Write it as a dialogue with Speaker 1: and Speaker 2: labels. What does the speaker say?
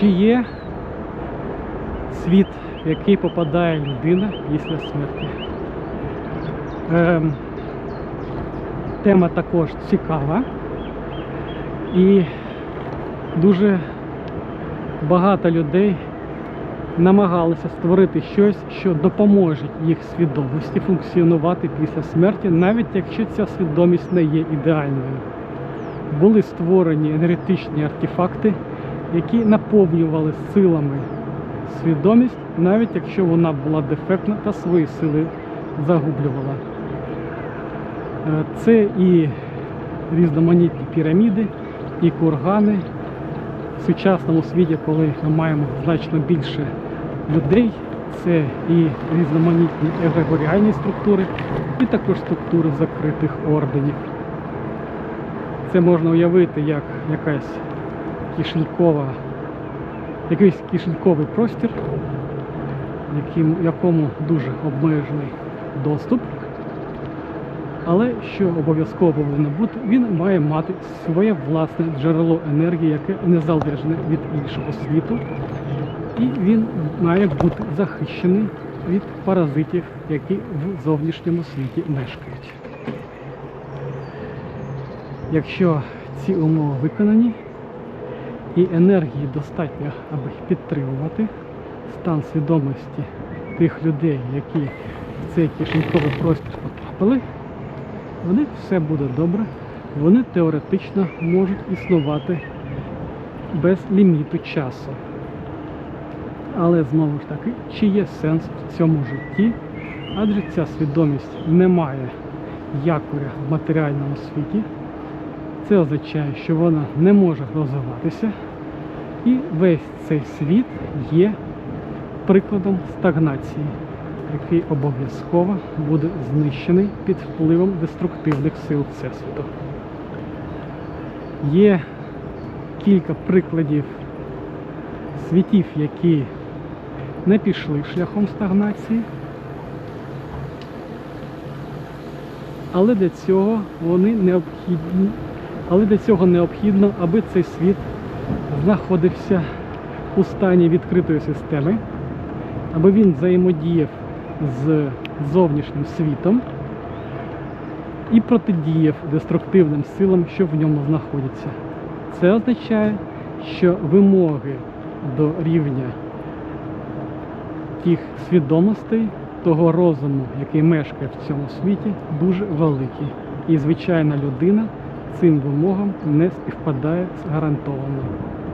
Speaker 1: Чи є світ, в який попадає людина після смерті? Ем, тема також цікава. І дуже багато людей намагалися створити щось, що допоможе їх свідомості функціонувати після смерті, навіть якщо ця свідомість не є ідеальною. Були створені енергетичні артефакти, які наповнювали силами свідомість, навіть якщо вона була дефектна та свої сили загублювала. Е, Це і різноманітні піраміди, і кургани. В сучасному світі, коли ми маємо значно більше людей, це і різноманітні егрегоріальні структури, і також структури закритих орденів. Це можна уявити як якась кишенькова, якийсь кишеньковий простір, яким, якому дуже обмежений доступ. Але що обов'язково повинно бути, він має мати своє власне джерело енергії, яке незалежне від іншого світу, і він має бути захищений від паразитів, які в зовнішньому світі мешкають. Якщо ці умови виконані і енергії достатньо, аби підтримувати стан свідомості тих людей, які в цей кишеньковий простір потрапили, них все буде добре, вони теоретично можуть існувати без ліміту часу. Але знову ж таки, чи є сенс в цьому житті? Адже ця свідомість не має якоря в матеріальному світі. Це означає, що вона не може розвиватися, і весь цей світ є прикладом стагнації, який обов'язково буде знищений під впливом деструктивних сил Всесвіту. Є кілька прикладів світів, які не пішли шляхом стагнації, але для цього вони необхідні, але для цього необхідно, аби цей світ знаходився у стані відкритої системи, аби він взаємодіяв з зовнішнім світом і протидіяв деструктивним силам, що в ньому знаходяться. Це означає, що вимоги до рівня тих свідомостей, того розуму, який мешкає в цьому світі, дуже великі. І звичайна людина цим вимогам не співпадає гарантовано.